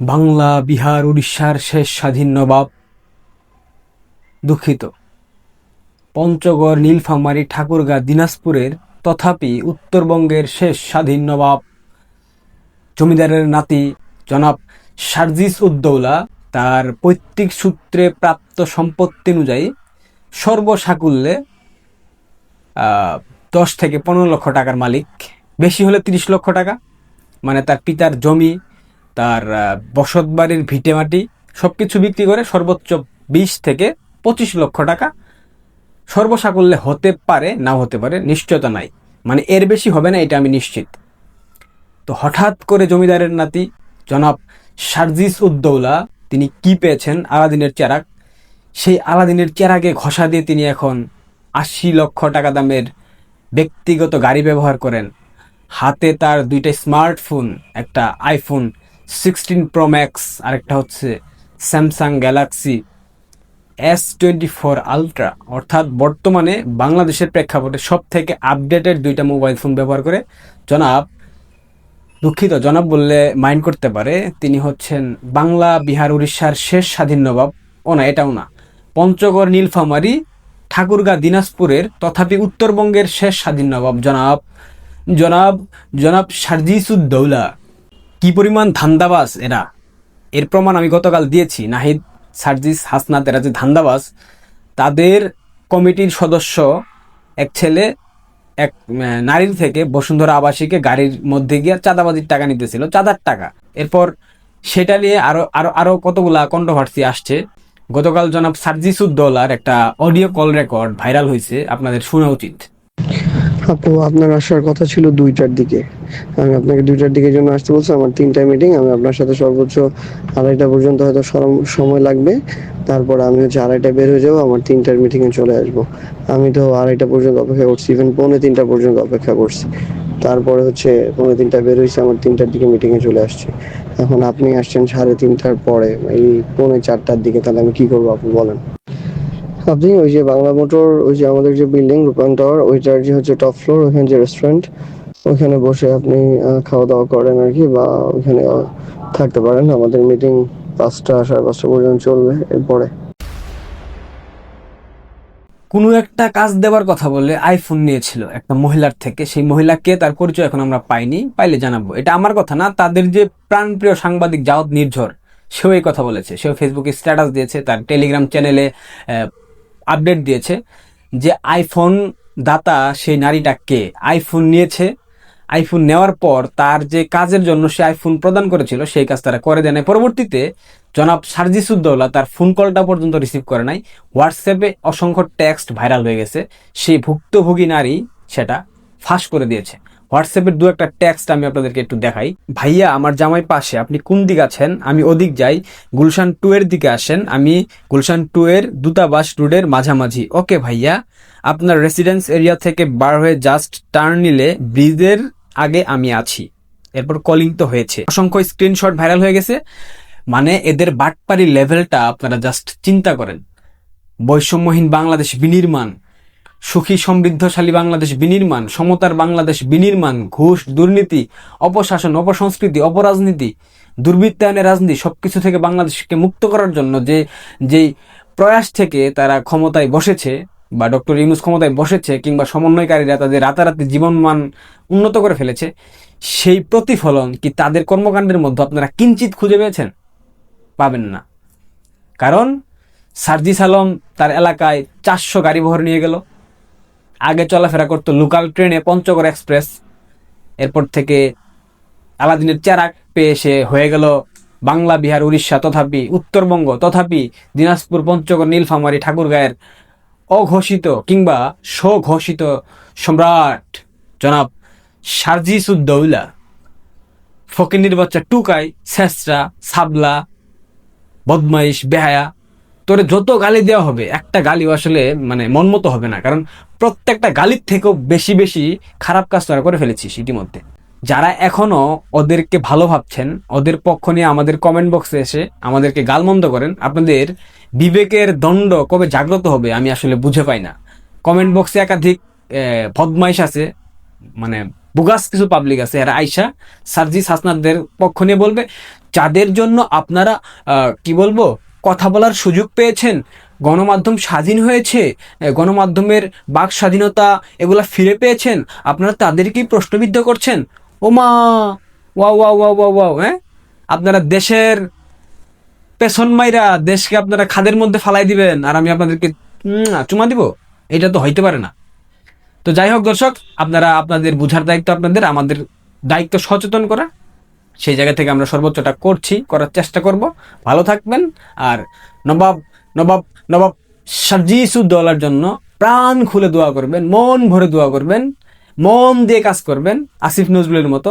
বাংলা, বিহার, উড়িষ্যার শেষ স্বাধীন নবাব। দুঃখিত। পঞ্চগড়, নীলফামারী, ঠাকুরগাঁ, দিনাজপুরের তথাপি উত্তরবঙ্গের শেষ স্বাধীন নবাব। জমিদারের নাতি জনাব সার্জিস উদ্দৌলা তার পৈতৃক সূত্রে প্রাপ্ত সম্পত্তি অনুযায়ী সর্বসাকুল্যে দশ থেকে পনেরো লক্ষ টাকার মালিক। বেশি হলে তিরিশ লক্ষ টাকা। মানে তার পিতার জমি তার বসত বাড়ির ভিটেমাটি সব কিছু বিক্রি করে সর্বোচ্চ বিশ থেকে পঁচিশ লক্ষ টাকা সর্বসাকুল্যে হতে পারে, নাও হতে পারে, নিশ্চয়তা নাই। মানে এর বেশি হবে না, এটা আমি নিশ্চিত। তো হঠাৎ করে জমিদারের নাতি, জনাব সার্জিস উদ্দৌলা তিনি কি পেয়েছেন? আলাদিনের চেরাগ। সেই আলাদিনের চেরাগে ঘষা দিয়ে তিনি এখন আশি লক্ষ টাকা দামের ব্যক্তিগত গাড়ি ব্যবহার করেন। হাতে তার দুইটা স্মার্টফোন, একটা আইফোন সিক্সটিন প্রো ম্যাক্স আরেকটা হচ্ছে Samsung Galaxy S twenty four ultra অর্থাৎ বর্তমানে বাংলাদেশের প্রেক্ষাপটে সব থেকে আপডেটেড দুইটা মোবাইল ফোন ব্যবহার করে। জনাব, দুঃখিত, জনাব বললে মাইন্ড করতে পারে, তিনি হচ্ছেন বাংলা, বিহার, উড়িষ্যার শেষ স্বাধীন নবাব। ও না, এটাও না। পঞ্চগড়, নীলফামারী, ঠাকুরগাঁ, দিনাজপুরের, তথাপি উত্তরবঙ্গের শেষ স্বাধীন নবাব। জনাব জনাব জনাব সার্জিসুদ্দৌলা। কি পরিমাণ ধান্দাবাজ এরা? এর প্রমাণ আমি গতকাল দিয়েছি। নাহিদ, সার্জিস, হাসনাত, এরা যে ধান্দাবাজ, তাদের কমিটির সদস্য এক ছেলে, এক নারীর থেকে বসুন্ধরা আবাসিকে গাড়ির মধ্যে গিয়ে চাঁদাবাজির টাকা নিতেছিল, চাঁদার টাকা। এরপর সেটা নিয়ে আরও আরও আরও কতগুলা কন্ট্রোভার্সি আসছে। গতকাল জনাব সার্জিসুদ্দৌলার একটা অডিও কল রেকর্ড ভাইরাল হয়েছে আপনাদের শোনা উচিত। আপু, আপনার আসার কথা ছিল দুইটার দিকে। আমি আপনাকে দুইটার দিকে জন্য আসতে বলছি, আমার তিনটায় মিটিং আমি আপনার সাথে সর্বোচ্চ আড়াইটা পর্যন্ত হয়তো সময় লাগবে। তারপর আমি হচ্ছে আড়াইটা বের হয়ে যাব, আমার তিনটার মিটিংয়ে চলে আসব। আমি তো আড়াইটা পর্যন্ত অপেক্ষা করছি ইভেন পৌনে তিনটা পর্যন্ত অপেক্ষা করছি। তারপরে হচ্ছে পৌনে তিনটা বের হয়েছে, আমার তিনটার দিকে মিটিংয়ে চলে আসছি। এখন আপনি আসছেন সাড়ে তিনটার পরে, এই পৌনে চারটার দিকে, তাহলে আমি কি করব আপু, বলেন। আপনি ওই যে বাংলা মোটর, ওই যে আমাদের যে বিল্ডিং টাওয়ার ওইটার যে হচ্ছে টপ ফ্লোর ওখানে যে রেস্টুরেন্ট ওখানে বসে আপনি খাওয়া দাওয়া করেন আর কি বা ওখানে থাকতে পারেন। আমাদের মিটিং পাঁচটা, সাড়ে পাঁচটা পর্যন্ত চলবে এরপরে। কোনো একটা কাজ দেওয়ার কথা বলে আইফোন নিয়েছিল একটা মহিলার থেকে। সেই মহিলাকে তার পরিচয় এখন আমরা পাইনি, পাইলে জানাব। এটা আমার কথা না, তাদের যে প্রাণপ্রিয় সাংবাদিক জাওদ নির্ঝর, সেও এই কথা বলেছে। সেও ফেসবুকে স্ট্যাটাস দিয়েছে, তার টেলিগ্রাম চ্যানেলে আপডেট দিয়েছে যে আইফোন দাতা সেই নারীটা কে? আইফোন নিয়েছে। আইফোন নেওয়ার পর তার যে কাজের জন্য সে আইফোন প্রদান করেছিল, সেই কাজ তারা করে দেয় নাই। পরবর্তীতে জনাব সার্জিসুদ্দৌলা তার ফোন কলটা পর্যন্ত রিসিভ করে নাই। হোয়াটসঅ্যাপে অসংখ্য টেক্সট ভাইরাল হয়ে গেছে। সেই ভুক্তভোগী নারী সেটা ফাঁস করে দিয়েছে। হোয়াটসঅ্যাপের দু একটা টেক্সট আমি আপনাদেরকে একটু দেখাই। ভাইয়া, আমার জামাই পাশে, আপনি কোন দিকে আছেন? আমি ওদিক যাই। গুলশান টু এর দিকে আসেন। আমি গুলশান টু এর দূতাবাস রোডের মাঝামাঝি। ওকে ভাইয়া। আপনার রেসিডেন্স এরিয়া থেকে বার হয়ে জাস্ট টার্ন নিলে ব্রিজের আগে আমি আছি। এরপর কলিং তো হয়েছে। অসংখ্য স্ক্রিনশট ভাইরাল হয়ে গেছে। মানে এদের বাটপারি লেভেলটা আপনারা জাস্ট চিন্তা করেন। বৈষম্যহীন বাংলাদেশ বিনির্মাণ। সুখী, সমৃদ্ধশালী বাংলাদেশ বিনির্মাণ, সমতার বাংলাদেশ বিনির্মাণ, ঘুষ, দুর্নীতি, অপশাসন, অপসংস্কৃতি, অপরাজনীতি, দুর্বৃত্তায়নের রাজনীতি সবকিছু থেকে বাংলাদেশকে মুক্ত করার জন্য যে, যেই প্রয়াস থেকে তারা ক্ষমতায় বসেছে বা ডক্টর ইউনুস ক্ষমতায় বসেছে কিংবা সমন্বয়কারীরা তাদের রাতারাতি জীবনমান উন্নত করে ফেলেছে, সেই প্রতিফলন কি তাদের কর্মকাণ্ডের মধ্যে আপনারা কিঞ্চিত খুঁজে পেয়েছেন? পাবেন না। কারণ সার্জিস আলম তার এলাকায় চারশো গাড়ি বহর নিয়ে গেল। আগে চলাফেরা করতো লোকাল ট্রেনে পঞ্চগড় এক্সপ্রেস। এরপর থেকে আলাদিনের চেরাক পেয়ে সে হয়ে গেল বাংলা, বিহার, উড়িষ্যা তথাপি উত্তরবঙ্গ তথাপি দিনাজপুর, পঞ্চগড়, নীলফামারী, ঠাকুরগাঁয়ের অঘোষিত কিংবা স্বঘোষিত সম্রাট। জনাব সার্জিসুদ্দৌলা ফকিন্দির বাচ্চা টুকাই, শেষরা, সাবলা, বদমাইশ, বেহায়া তোরে যত গালি দেওয়া হবে একটা গালিও আসলে মানে মনমতো হবে না। কারণ প্রত্যেকটা গালির থেকেও বেশি বেশি খারাপ কাজ তোরা করে ফেলেছিস ইতিমধ্যে। যারা এখনও ওদেরকে ভালো ভাবছেন ওদের পক্ষ নিয়ে আমাদের কমেন্ট বক্সে এসে আমাদেরকে গালমন্দ করেন আপনাদের বিবেকের দণ্ড কবে জাগ্রত হবে আমি আসলে বুঝে পাই না। কমেন্ট বক্সে একাধিক আহ, বদমাইশ আছে মানে বুগাস কিছু পাবলিক আছে। এরা আইসা সার্জিস হাসনাদের পক্ষ নিয়ে বলবে যাদের জন্য আপনারা কি বলব কথা বলার সুযোগ পেয়েছেন। গণমাধ্যম স্বাধীন হয়েছে গণমাধ্যমের বাক স্বাধীনতা এগুলা ফিরে পেয়েছেন। আপনারা তাদেরকেই প্রশ্নবিদ্ধ করছেন। ও মা ওয়াও ওয়া ওয়া ওয়া ওয়া হ্যাঁ? আপনারা দেশের পেছন মাইরা দেশকে আপনারা খাদের মধ্যে ফালাই দিবেন আর আমি আপনাদেরকে চুমা দিব। এটা তো হইতে পারে না। তো যাই হোক দর্শক, আপনারা আপনাদের বুঝার দায়িত্ব আপনাদের, আমাদের দায়িত্ব সচেতন করা। সেই জায়গা থেকে আমরা সর্বোচ্চটা করছি, করার চেষ্টা করব। ভালো থাকবেন আর নবাব নবাব নবাব সাজিসুদ্দৌলার জন্য প্রাণ খুলে দোয়া করবেন, মন ভরে দোয়া করবেন, মন দিয়ে কাজ করবেন, আসিফ নজরুলের মতো।